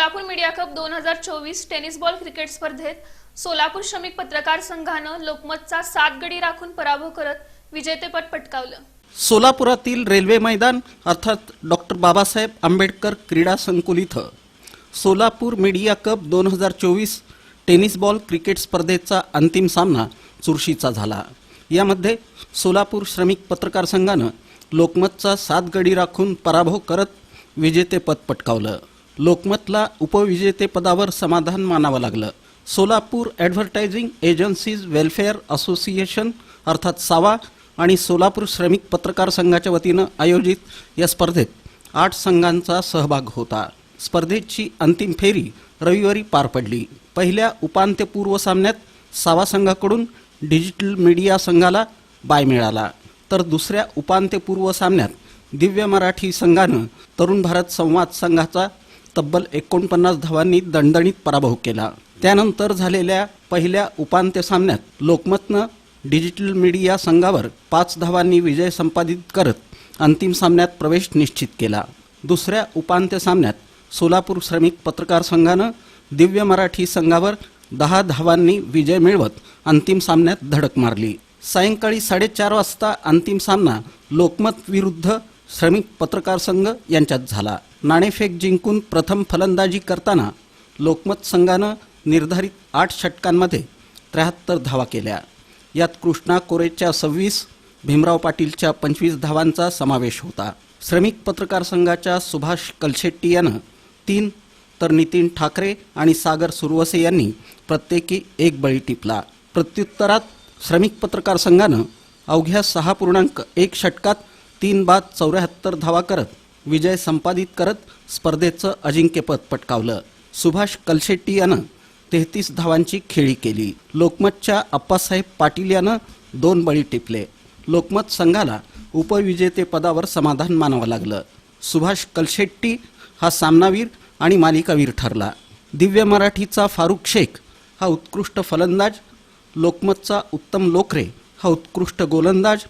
Solapur media cup दोन हजार चोवीस टेनिस बॉल क्रिकेट स्पर्धेत सोलापूर श्रमिक पत्रकार संघानं लोकमतचा सात गडी राखून पराभव करत विजेतेपद पटकावलं. सोलापुरातील रेल्वे मैदान अर्थात डॉक्टर बाबासाहेब आंबेडकर क्रीडा संकुल इथं. सोलापूर मीडिया कप दोन हजार चोवीस टेनिस बॉल क्रिकेट स्पर्धेचा अंतिम सामना चुरशीचा झाला. यामध्ये सोलापूर श्रमिक पत्रकार संघानं लोकमतचा सात गडी राखून पराभव करत विजेतेपद पटकावलं. लोकमतला उपविजेतेपदावर समाधान मानावं लागलं. Solapur advertising agencies welfare association अर्थात सावा आणि सोलापूर श्रमिक पत्रकार संघाच्या वतीनं आयोजित या स्पर्धेत आठ संघांचा सहभाग होता. स्पर्धेची अंतिम फेरी रविवारी पार पडली. पहिल्या उपांत्यपूर्व सामन्यात सावा संघाकडून डिजिटल मीडिया संघाला बाय मिळाला. तर दुसऱ्या उपांत्यपूर्व सामन्यात दिव्य मराठी संघानं तरुण भारत संवाद संघाचा तब्बल एकोणपन्नास धावांनी दणदणीत पराभव केला. त्यानंतर झालेल्या पहिल्या उपांत्य सामन्यात लोकमतनं डिजिटल मीडिया संघावर पाच धावांनी विजय संपादित करत अंतिम सामन्यात प्रवेश निश्चित केला. दुसऱ्या उपांत्य सामन्यात सोलापूर श्रमिक पत्रकार संघानं दिव्य मराठी संघावर दहा धावांनी विजय मिळवत अंतिम सामन्यात धडक मारली. सायंकाळी साडेचार वाजता अंतिम सामना लोकमत विरुद्ध श्रमिक पत्रकार संघ यांच्यात झाला. नाणेफेक जिंकून प्रथम फलंदाजी करताना लोकमत संघानं निर्धारित आठ षटकांमध्ये त्र्याहत्तर धावा केल्या. यात कृष्णा कोरेच्या सव्वीस भीमराव पाटीलच्या पंचवीस धावांचा समावेश होता. श्रमिक पत्रकार संघाच्या सुभाष कलशेट्टी यानं तीन तर नितीन ठाकरे आणि सागर सुरवसे यांनी प्रत्येकी एक बळी टिपला. प्रत्युत्तरात श्रमिक पत्रकार संघानं अवघ्या सहा पूर्णांक एक षटकात तीन बाद चौऱ्याहत्तर धावा करत विजय संपादित करत स्पर्धेचं अजिंक्यपद पटकावलं. सुभाष कलशेट्टी यानं तेहतीस धावांची खेळी केली. लोकमतच्या अप्पासाहेब पाटील यानं दोन बळी टिपले. लोकमत संघाला उपविजेतेपदावर समाधान मानावं लागलं. सुभाष कलशेट्टी हा सामनावीर आणि मालिकावीर ठरला. दिव्य मराठीचा फारुख शेख हा उत्कृष्ट फलंदाज लोकमतचा उत्तम लोकरे हा उत्कृष्ट गोलंदाज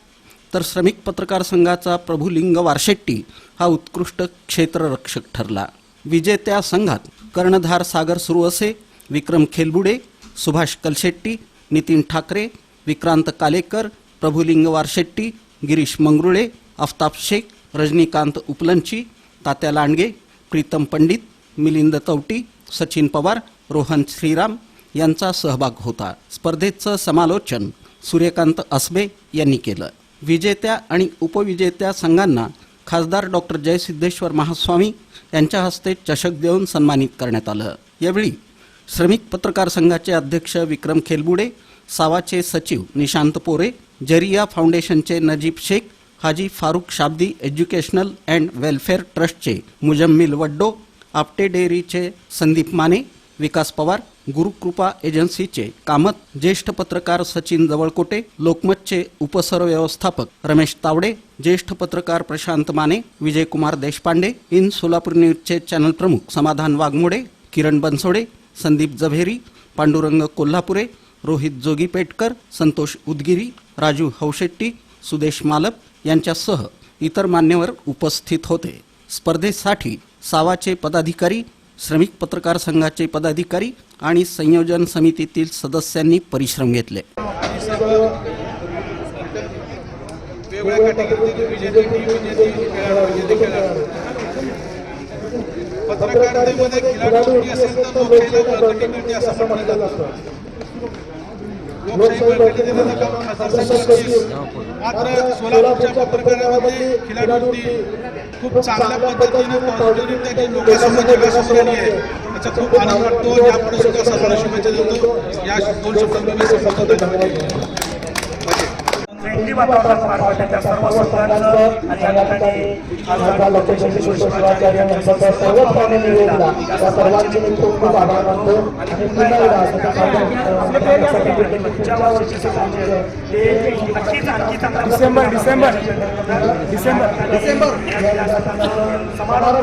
तर श्रमिक पत्रकार संघाचा प्रभुलिंग वारशेट्टी हा उत्कृष्ट क्षेत्ररक्षक ठरला. विजेत्या संघात कर्णधार सागर सुरवसे विक्रम खेलबुडे सुभाष कलशेट्टी नितीन ठाकरे विक्रांत कालेकर प्रभुलिंग वारशेट्टी गिरीश मंगरुळे आफताब शेख रजनीकांत उपलंची तात्या लांडगे प्रीतम पंडित मिलिंद तवटी सचिन पवार रोहन श्रीराम यांचा सहभाग होता. स्पर्धेचं समालोचन सूर्यकांत असबे यांनी केलं. विजेत्या आणि उपविजेत्या संघांना खासदार डॉक्टर जयसिद्धेश्वर महास्वामी यांच्या हस्ते चषक देऊन सन्मानित करण्यात आलं. यावेळी श्रमिक पत्रकार संघाचे अध्यक्ष विक्रम खेलबुडे सावाचे सचिव निशांत पोरे जरिया फाउंडेशनचे Najeeb Shaikh Haji Farooq Shabdi educational and welfare ट्रस्टचे मुजम्मिल वड्डो आपटे डेअरीचे संदीप माने विकास पवार गुरुकृपा एजन्सीचे कामत ज्येष्ठ पत्रकार सचिन जवळकोटे लोकमतचे उपसरव्यवस्थापक रमेश तावडे ज्येष्ठ पत्रकार प्रशांत माने विजयकुमार देशपांडे इन सोलापूर न्यूजचे चॅनल प्रमुख समाधान वाघमोडे किरण बनसोडे संदीप जभेरी पांडुरंग कोल्हापुरे रोहित जोगीपेटकर संतोष उदगिरी राजू हौशेट्टी सुदेश मालप यांच्यासह इतर मान्यवर उपस्थित होते. स्पर्धेसाठी सावाचे पदाधिकारी श्रमिक पत्रकार संघाचे पदाधिकारी आणि संयोजन समितीतील सदस्यांनी परिश्रम घेतले. पत्रकारितेमध्ये असेल तर लोकशाहीला असं म्हटलं जातं मात्र सोलापूरच्या पत्रकारामध्ये खिलाडू खूप चांगल्या पद्धतीने पॉझिटिव्हरित्या की लोकांसमोर जगासमोर आहे. त्याचा खूप आनंद वाटतो. यापुढे सुद्धा सर्वांना शुभेच्छा देतो या दोन शब्दांत मी संपवतो धन्यवाद. फ्रेंडली वातावरण पार पडलं त्या सर्व आणि या ठिकाणी शिवाचार्य सर्वच सर्वांचे मी खूप खूप आभार मानतो. आणि पुन्हा एकदा चांगल्या डिसेंबर डिसेंबर. डिसेंबर. डिसेंबर. समारोह.